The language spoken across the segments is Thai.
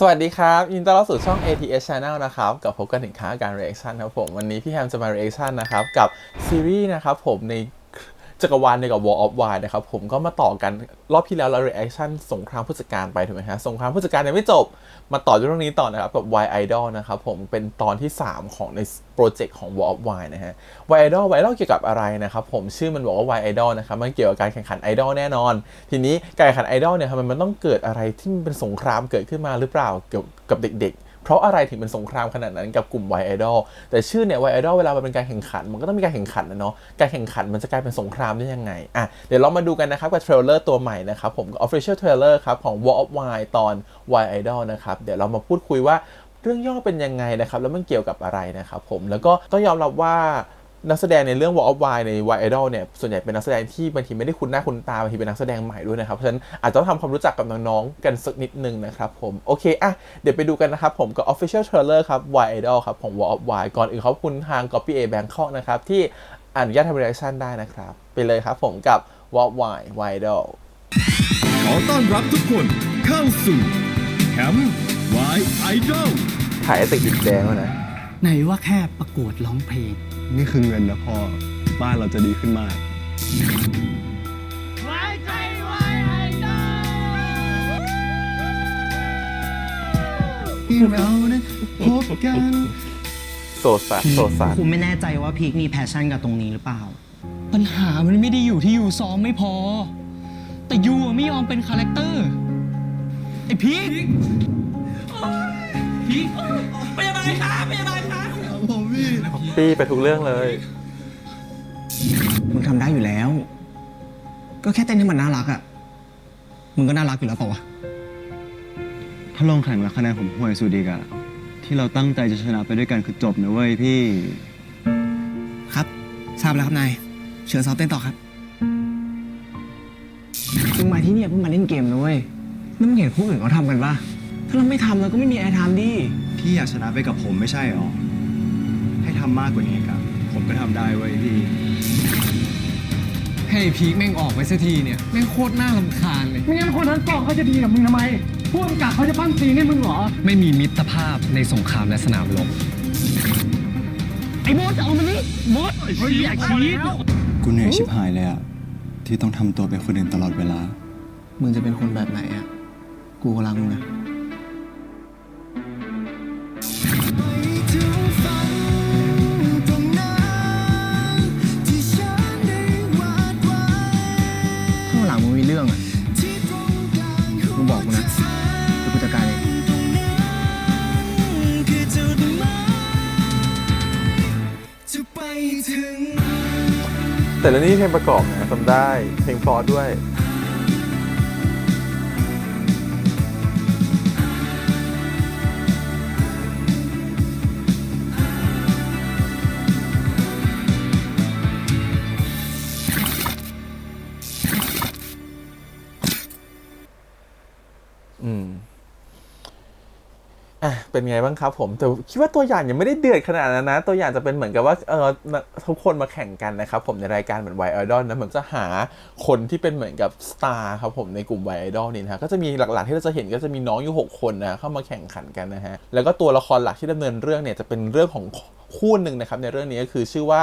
สวัสดีครับ ยินดีต้อนรับสู่ช่อง ATS Channel นะครับ กับพบกันถึงค้าการ reaction ครับผม วันนี้พี่แฮมจะมา reaction นะครับ กับซีรีส์นะครับผมใน จักรวาลเดียวกับ War of Wine นะครับผมก็มาต่อกันรอบที่แล้วเรา reaction สงครามผู้จัดการไปถูกไหมฮะสงครามผู้จัดการยังไม่จบ มาต่อเรื่องนี้ต่อนะครับกับ Y Idol นะครับผมเป็นตอนที่ 3 ของในโปรเจกต์ของ War of Wine นะฮะ Y Idol Y Idol เกี่ยวกับอะไรนะครับผมชื่อมันบอกว่า Y Idol นะครับมันเกี่ยวกับการแข่งขันไอดอลแน่นอน ทีนี้การแข่งขันไอดอลเนี่ยทำไมมันต้องเกิดอะไรที่มันเป็นสงครามเกิดขึ้นมาหรือเปล่าเกี่ยวกับเด็กๆ เพราะอะไรถึงเป็นสงครามขนาดนั้นกับกลุ่มไวไอดอลแต่ชื่อเนี่ยไวไอดอลเวลามันเป็นการแข่งขัน มันก็ต้องมีการแข่งขันนะเนาะการแข่งขันมันจะกลายเป็นสงครามได้ยังไงอะเดี๋ยวเรามาดูกันนะครับกับเทรลเลอร์ตัวใหม่นะครับผมกับ Official Trailer ครับของ War of Y ตอน Y Idol นะครับเดี๋ยวเรามาพูดคุยว่าเรื่องย่อเป็นยังไงนะครับ แล้วมันเกี่ยวกับอะไรนะครับผมแล้วก็ต้องยอมรับว่า นักแสดงในเรื่อง War of Wine ใน Y Idol เนี่ยส่วนใหญ่เป็นนักแสดงที่บางทีไม่ได้คุ้นหน้าคุ้นตาบางทีเป็นนักแสดงใหม่ด้วยนะครับเพราะฉะนั้นอาจจะต้องทำความรู้จักกับน้องๆกันสักนิดนึงนะครับผมโอเคอะเดี๋ยวไปดูกันนะครับผมกับ Official Trailer ครับ Y Idol ครับของ War of Wine ก่อนอื่นขอบคุณทาง Copy A Bangkok นะครับที่อนุญาตทำ reaction ได้นะครับ ไปเลยครับผมกับ War of Wine Y Idol ขอต้อนรับทุกคนเข้าสู่แคมป์วายไอดอลถ่ายไอ้ติดดินแดงแล้วนะไหนว่าแค่ประกวดร้องเพลง นี่คือเงินนะพ่อ บ้านเราจะดีขึ้นมากที่เรานั้นพบกันโซซัสโซซัสครูไม่แน่ใจว่าพีคมีแพชชั่นกับตรงนี้หรือเปล่า ปัญหามันไม่ได้อยู่ที่ยูซ้อมไม่พอ แต่ยูอะไม่ยอมเป็นคาแรคเตอร์ ไอพีคพีคพยาบาลครับพยาบาล ครับปี้ไปทุกเรื่องเลย มึงทำได้อยู่แล้ว ก็แค่เต้นให้มันน่ารักอะมึงก็น่ารักอยู่แล้วเปล่าวะ ถ้าลงแข่งแล้วคะแนนผมห่วยสุดอีกอะที่เราตั้งใจจะชนะไปด้วยกันคือจบนะเว้ยพี่ ครับ ทราบแล้วครับนาย เชิญซ้อมเต้นต่อครับ มึงมาที่เนี่ยเพิ่งมาเล่นเกมนะเว้ยแล้วมึงเห็นคู่อื่นเขาทำกันปะถ้าเราไม่ทำเราก็ไม่มีไอทำดิ พี่อยากชนะไปกับผมไม่ใช่หรอ ให้ทำมากกว่านี้ครับ ผมก็ทำได้เว้ยพี่ ให้พีคแม่งออกไปสักทีเนี่ยแม่งโคตรน่าลำคาญเลย ไม่งั้นคนทั้งกองเขาจะดีกับมึงทำไมผู้กำกับเขาจะปั้นซีนให้มึงเหรอ ไม่มีมิตรภาพในสงครามและสนามรบไอ้โมดเอามานี่โมดเฮ้ยอย่าชี้กูเหนื่อยชิบหายเลยอะที่ต้องทำตัวเป็นคนอื่นตลอดเวลา มึงจะเป็นคนแบบไหนอะกูก็รักมึงนะ แต่เรื่องนี้เพลงประกอบนะจำได้เพลงเพอด้วยอืมอะ เป็นไงบ้างครับผมแต่คิดว่าตัวอย่างยังไม่ได้เดือดขนาดนั้นนะ ตัวอย่างจะเป็นเหมือนกับว่าเออทุกคนมาแข่งกันนะครับผมในรายการเหมือนไวไอดอลนะเหมือนจะหาคนที่เป็นเหมือนกับสตาร์ครับผมในกลุ่มไวไอดอลนี่นะฮะก็จะมีหลักๆที่เราจะเห็นก็จะมีน้องอยู่ 6 คนนะเข้ามาแข่งขันกันนะฮะแล้วก็ตัวละครหลักที่ดำเนินเรื่องเนี่ยจะเป็นเรื่องของคู่หนึ่งนะครับในเรื่องนี้ก็คือชื่อว่า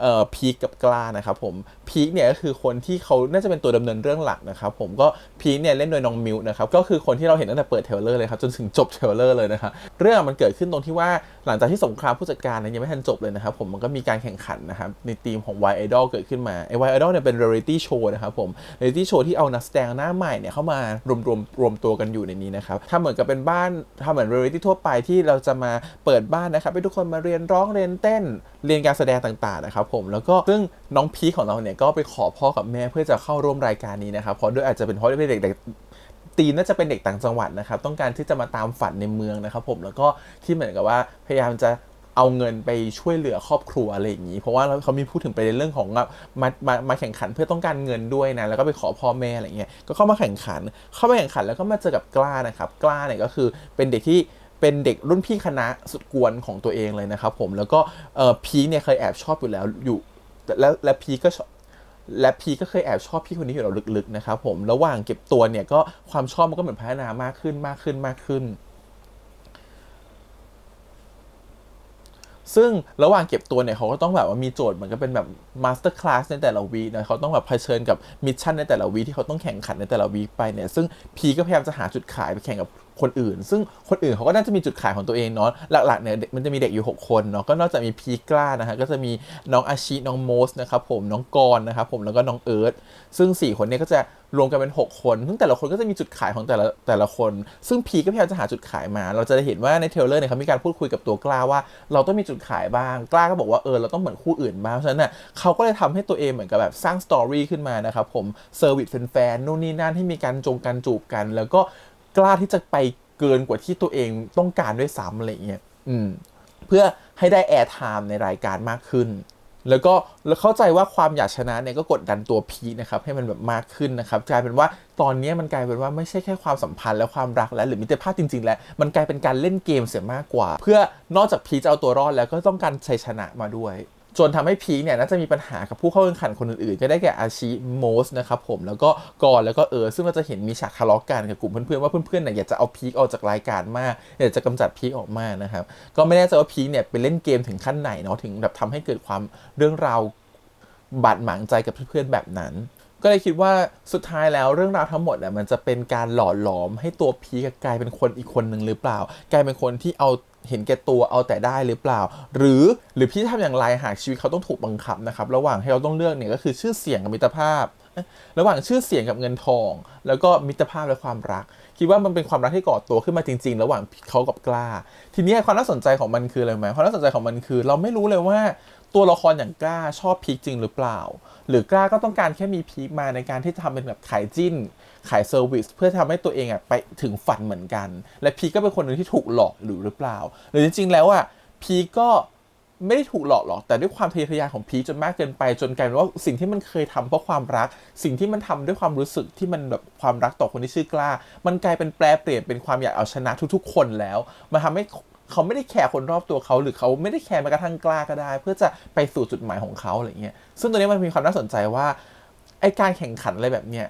เอ่อพีคกับกล้านะครับผมพีคเนี่ยก็คือคนที่เขาน่าจะเป็นตัวดำเนินเรื่องหลักนะครับผมก็พีคเนี่ยเล่นโดยน้องมิวนะครับก็คือคนที่เราเห็นตั้งแต่เปิดเทเลอร์เลยครับจนถึงจบเทเลอร์เลยนะครับเรื่องมันเกิดขึ้นตรงที่ว่าหลังจากที่สงครามผู้จัดการเนี่ยยังไม่ทันจบเลยนะครับผมมันก็มีการแข่งขันนะครับในทีมของ Y Idol เกิดขึ้นมาไอ้ Y Idol เนี่ยเป็น reality show นะครับผม reality show ที่เอานักแสดงหน้าใหม่เนี่ยเข้ามารวมรวมรวมตัวกันอยู่ในนี้นะครับถ้าเหมือนกับเป็นบ้านถ้าเหมือน reality ทั่วไปที่เราจะมาเปิดบ้านนะครับให้ทุกคนมาเรียนร้องเรียนเต้นเรียนการแสดงต่างๆนะครับผมแล้วก็ซึ่งน้องพีของเราเนี่ยก็ไปขอพ่อกับแม่เพื่อจะเข้าร่วมรายการนี้นะครับเพราะด้วยอาจจะเป็นเพราะเด็กๆ ตีมน่าจะเป็นเด็กต่างจังหวัดนะครับ ต้องการที่จะมาตามฝันในเมืองนะครับผมแล้วก็ที่เหมือนกับว่าพยายามจะเอาเงินไปช่วยเหลือครอบครัวอะไรอย่างนี้ เพราะว่าเขามีพูดถึงประเด็นเรื่องของแบบมามามาแข่งขันเพื่อต้องการเงินด้วยนะ แล้วก็ไปขอพ่อแม่อะไรเงี้ย ก็เข้ามาแข่งขัน เข้ามาแข่งขันแล้วก็มาเจอกับกล้านะครับ กล้าเนี่ยก็คือเป็นเด็กที่เป็นเด็กรุ่นพี่คณะสุดกวนของตัวเองเลยนะครับผม แล้วก็พีเนี่ยเคยแอบชอบอยู่แล้วอยู่ แล้วและพีก็ และพีก็เคยแอบชอบพี่คนนี้อยู่แล้วลึกๆนะครับผมระหว่างเก็บตัวเนี่ยก็ความชอบมันก็เหมือนพัฒนามากขึ้นมากขึ้นมากขึ้น ซึ่งระหว่างเก็บตัวเนี่ยเขาก็ต้องแบบว่ามีโจทย์เหมือนกับเป็นแบบมาสเตอร์คลาสในแต่ละวีนะเขาต้องแบบเผชิญกับมิชชั่นในแต่ละวีที่เขาต้องแข่งขันในแต่ละวีไปเนี่ยซึ่งพีก็พยายามจะหาจุดขายไปแข่งกับคนอื่น ซึ่งคนอื่นเขาก็น่าจะมีจุดขายของตัวเองเนาะหลักๆเนี่ยมันจะมีเด็กอยู่ 6 คนเนาะก็นอกจากมีพีกล้านะฮะก็จะมีน้องอาชิน้องโมสนะครับผมน้องกรณ์นะครับผมแล้วก็น้องเอิร์ธซึ่ง 4 คนเนี้ก็จะรวมกันเป็น 6 คน ซึ่งแต่ละคนก็จะมีจุดขายของแต่ละแต่ละคน ซึ่งพีก็พยายามจะหาจุดขายมา เราจะได้เห็นว่าในเทเลอร์เนี่ยเขามีการพูดคุยกับตัวกล้าว่า เราต้องมีจุดขายบ้าง กล้าก็บอกว่าเออเราต้องเหมือนคู่อื่นบ้าง เพราะฉะนั้นน่ะเขาก็เลยทำให้ตัวเองเหมือนกับแบบสร้างสตอรี่ขึ้นมานะครับผมเซอร์วิสแฟนๆนู่นนี่นั่นที่มีการจงการจูบกัน แล้วก็ กล้าที่จะไปเกินกว่าที่ตัวเองต้องการด้วยซ้ำอะไรอย่างเงี้ยอืมเพื่อให้ได้แอร์ไทม์ในรายการมากขึ้น แล้วก็แล้วเข้าใจว่าความอยากชนะเนี่ยก็กดดันตัวพีนะครับให้มันแบบมากขึ้นนะครับกลายเป็นว่าตอนนี้มันกลายเป็นว่าไม่ใช่แค่ความสัมพันธ์และความรักแล้วหรือมิตรภาพจริง ๆ แล้ว มันกลายเป็นการเล่นเกมเสียมากกว่า เพื่อนอกจากพีจะเอาตัวรอดแล้วก็ต้องการชัยชนะมาด้วย จนทำให้พีคเนี่ยน่าจะมีปัญหากับผู้เข้าแข่งขันคนอื่นๆ ก็ได้แก่อาชิโมสนะครับผมแล้วก็กอนแล้วก็เออซึ่งเราจะเห็นมีฉากทะเลาะกันกับกลุ่มเพื่อนๆว่าเพื่อนๆเนี่ยอยากจะเอาพีคออกจากรายการมากอยากจะกำจัดพีคออกมานะครับก็ไม่แน่ใจว่าพีคเนี่ยไปเล่นเกมถึงขั้นไหนเนาะถึงแบบทำให้เกิดความเรื่องราวบาดหมางใจกับเพื่อนๆแบบนั้นก็เลยคิดว่าสุดท้ายแล้วเรื่องราวทั้งหมดเนี่ยมันจะเป็นการหล่อหลอมให้ตัวพีคกลายเป็นคนอีกคนหนึ่งหรือเปล่า กลายเป็นคนที่เอา เห็นแก่ตัวเอาแต่ได้หรือเปล่า หรือหรือพี่ทำอย่างไรหากชีวิตเขาต้องถูกบังคับนะครับ ระหว่างให้เราต้องเลือกเนี่ยก็คือชื่อเสียงกับมิตรภาพ ระหว่างชื่อเสียงกับเงินทอง แล้วก็มิตรภาพและความรัก คิดว่ามันเป็นความรักที่ก่อตัวขึ้นมาจริง ๆ ระหว่างเขากับกล้า ทีนี้ความน่าสนใจของมันคืออะไรไหมความน่าสนใจของมันคือ เราไม่รู้เลยว่า ตัวละครอย่างกล้าชอบพีคจริงหรือเปล่า หรือกล้าก็ต้องการแค่มีพีคมาในการที่จะทำเป็นแบบขายจิ้น ขายเซอร์วิสเพื่อทำให้ตัวเองอะไปถึงฝันเหมือนกัน และพีคก็เป็นคนหนึ่งที่ถูกหลอกหรือหรือเปล่า หรือจริงๆแล้วอะพีคก็ไม่ได้ถูกหลอกหรอก แต่ด้วยความทะเยอทะยานของพีคจนมากเกินไปจนกลายเป็นว่าสิ่งที่มันเคยทำเพราะความรัก สิ่งที่มันทำด้วยความรู้สึกที่มันแบบความรักต่อคนที่ชื่อกล้า มันกลายเป็นแปลเปลี่ยนเป็นความอยากเอาชนะทุกๆ คนแล้ว มันทำให้ เขาไม่ได้แคร์คนรอบตัวเขาหรือเขาไม่ได้แคร์แม้กระทั่งกล้าก็ได้ เพื่อจะไปสู่จุดหมายของเขาอะไรเงี้ยซึ่งตัวนี้มันมีความน่าสนใจว่าไอการแข่งขันอะไรแบบเนี้ย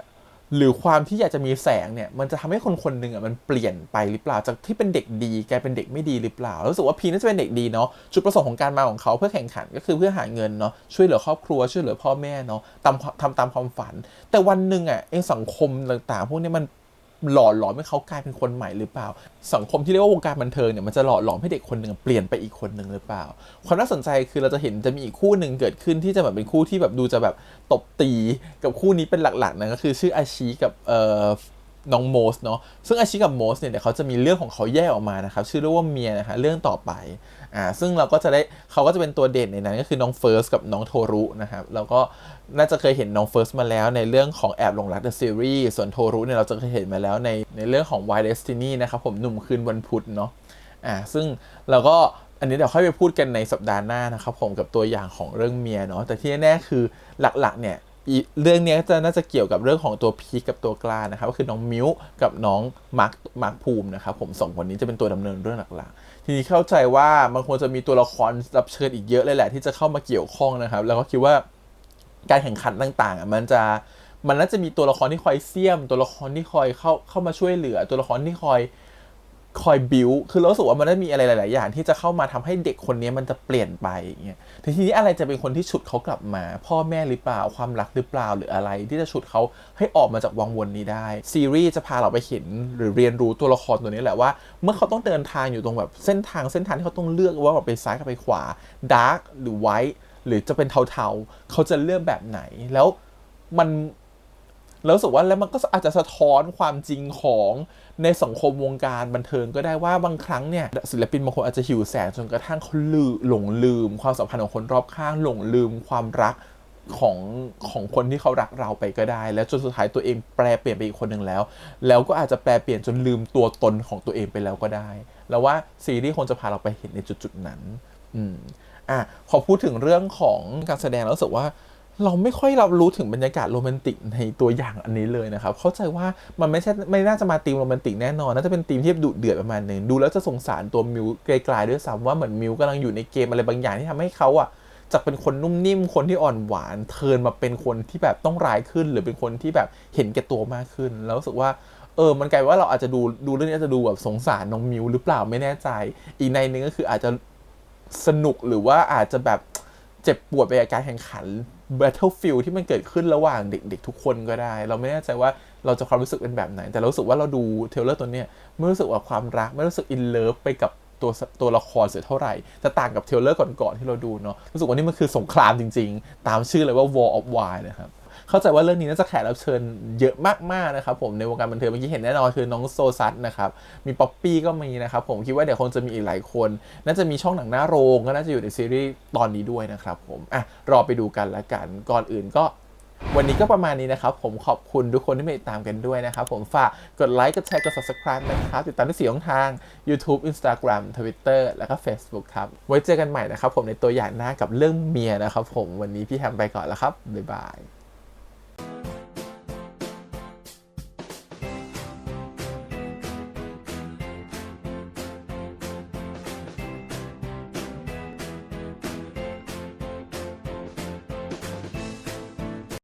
หรือความที่อยากจะมีแสงเนี่ยมันจะทำให้คนคนหนึ่งอะมันเปลี่ยนไปหรือเปล่าจากที่เป็นเด็กดีกลายเป็นเด็กไม่ดีหรือเปล่ารู้สึกว่าพีน่าจะเป็นเด็กดีเนาะจุดประสงค์ของการมาของเขาเพื่อแข่งขันก็คือเพื่อหาเงินเนาะช่วยเหลือครอบครัวช่วยเหลือพ่อแม่เนาะตามทำตามความฝัน แต่วันหนึ่งอะเองสังคมต่างๆ พวกนี้มัน หล่อหลอมให้เขากลายเป็นคนใหม่หรือเปล่า สังคมที่เรียกว่าวงการบันเทิงเนี่ยมันจะหล่อหลอมให้เด็กคนหนึ่งเปลี่ยนไปอีกคนหนึ่งหรือเปล่า ความน่าสนใจคือเราจะเห็นจะมีอีกคู่หนึ่งเกิดขึ้นที่จะแบบเป็นคู่ที่แบบดูจะแบบตบตีกับคู่นี้เป็นหลักๆนะก็คือชื่ออาชีกับเอ่อ น้องโมสเนาะซึ่งอาชีกับโมสเนี่ยเดี๋ยวเขาจะมีเรื่องของเขาแยกออกมานะครับชื่อเรื่องว่าเมียนะคะเรื่องต่อไปอ่าซึ่งเราก็จะได้เขาก็จะเป็นตัวเด่นในนั้นก็คือน้องเฟิร์สกับน้องโทรุนะครับแล้วก็น่าจะเคยเห็นน้องเฟิร์สมาแล้วในเรื่องของแอบหลงรัก The Series ส่วนโทรุเนี่ยเราจะเคยเห็นมาแล้วในในเรื่องของ Wild Destiny นะครับผมหนุ่มคืนวันพุธเนาะอ่าซึ่งเราก็อันนี้เดี๋ยวค่อยไปพูดกันในสัปดาห์หน้านะครับผมกับตัวอย่างของเรื่องเมียเนาะแต่ที่แน่ๆคือหลักๆเนี่ย เรื่องนี้จะน่าจะเกี่ยวกับเรื่องของตัวพีกับตัวกล้านะครับก็คือน้องมิ้วกับน้องมาร์คมาร์คภูมินะครับผมสองคนนี้จะเป็นตัวดำเนินเรื่องหลักๆทีนี้เข้าใจว่ามันควรจะมีตัวละครรับเชิญอีกเยอะเลยแหละ ที่จะเข้ามาเกี่ยวข้องนะครับ แล้วก็คิดว่าการแข่งขันต่างๆอะมันจะมันน่าจะมีตัวละครที่คอยเสี่ยม ตัวละครที่คอยเข้าเข้ามาช่วยเหลือ ตัวละครที่คอย คอยบิวคือเรารู้สึกว่ามันได้มีอะไรหลาย ๆ อย่าง ที่จะเข้ามาทำให้เด็กคนนี้มันจะเปลี่ยนไปอย่างเงี้ยแต่ทีนี้อะไรจะเป็นคนที่ฉุดเขากลับมา พ่อแม่หรือเปล่าความรักหรือเปล่าหรืออะไร ที่จะฉุดเขาให้ออกมาจากวังวนนี้ได้ ซีรีส์จะพาเราไปเห็นหรือเรียนรู้ตัวละครตัวนี้แหละว่า เมื่อเขาต้องเดินทางอยู่ตรงแบบเส้นทางเส้นทางที่เขาต้องเลือกว่าแบบไปซ้ายกับไปขวาดาร์กหรือไวท์หรือจะเป็นเทา ๆ เขาจะเลือกแบบไหนแล้วมัน แล้วรู้สึกว่าแล้วมันก็อาจจะสะท้อนความจริงของในสังคมวงการบันเทิงก็ได้ว่าบางครั้งเนี่ยศิลปินบางคนอาจจะหิวแสงจนกระทั่งเขาลืมหลงลืม ความสัมพันธ์ของคนรอบข้างหลงลืมความรักของของคนที่เขารักเราไปก็ได้ แล้วจนสุดท้ายตัวเองแปลเปลี่ยนไปอีกคนหนึ่งแล้ว แล้วก็อาจจะแปลเปลี่ยนจนลืมตัวตนของตัวเองไปแล้วก็ได้ แล้วว่าซีรีส์คงจะพาเราไปเห็นในจุดๆนั้น อืมอะพอพูดถึงเรื่องของการแสดงแล้วรู้สึกว่า เราไม่ค่อยรับรู้ถึงบรรยากาศโรแมนติกในตัวอย่างอันนี้เลยนะครับ เข้าใจว่ามันไม่ใช่ไม่น่าจะมาตีมโรแมนติกแน่นอน น่าจะเป็นตีมที่ดุเดือดประมาณหนึ่งดูแล้วจะสงสารตัวมิวไกลๆด้วยซ้ำว่าเหมือนมิวกำลังอยู่ในเกมอะไรบางอย่างที่ทำให้เขาอะจากเป็นคนนุ่มนิ่มคนที่อ่อนหวานเทิร์นมาเป็นคนที่แบบต้องร้ายขึ้น หรือเป็นคนที่แบบเห็นแก่ตัวมากขึ้น แล้วรู้สึกว่าเออ มันกลายว่าเราอาจจะดูดูเรื่องนี้อาจจะดูแบบสงสารน้องมิวหรือเปล่าไม่แน่ใจ อีกในนึงก็คืออาจจะสนุกหรือว่าอาจจะแบบเจ็บปวดไปกับการแข่งขัน Battlefield ที่มันเกิดขึ้นระหว่างเด็กๆทุกคนก็ได้ เราไม่แน่ใจว่าเราจะความรู้สึกเป็นแบบไหน แต่เรารู้สึกว่าเราดูเทเลอร์ตัวเนี้ยไม่รู้สึกว่าความรัก ไม่รู้สึกอินเลิฟไปกับตัวตัวละครเสียเท่าไหร่จะต่างกับเทเลอร์ก่อนๆที่เราดูเนาะรู้สึกว่านี่มันคือสงครามจริง ๆ ตามชื่อเลยว่า War of Wine นะครับ เข้าใจว่าเรื่องนี้น่าจะแขกรับเชิญเยอะมากๆนะครับผมในวงการบันเทิงเมื่อกี้เห็นแน่นอนคือน้องโซซัสนะครับมีป๊อปปี้ก็มีนะครับผมคิดว่าเดี๋ยวคงจะมีอีกหลายคน น่าจะมีช่องหนังหน้าโรงก็น่าจะอยู่ในซีรีส์ตอนนี้ด้วยนะครับผมอะรอไปดูกันละกันก่อนอื่นก็วันนี้ก็ประมาณนี้นะครับ ผมขอบคุณทุกคนที่มาติดตามกันด้วยนะครับ ผมฝากกดไลค์กดแชร์กด subscribe นะครับ ติดตามที่สี่ช่องทาง YouTube Instagram Twitter แล้วก็ Facebook ครับ ไว้เจอกันใหม่นะครับ ผมในตัวอย่างหน้ากับเรื่องเมียนะครับ ผมวันนี้พี่แฮมไปก่อนแล้วครับ บ๊ายบาย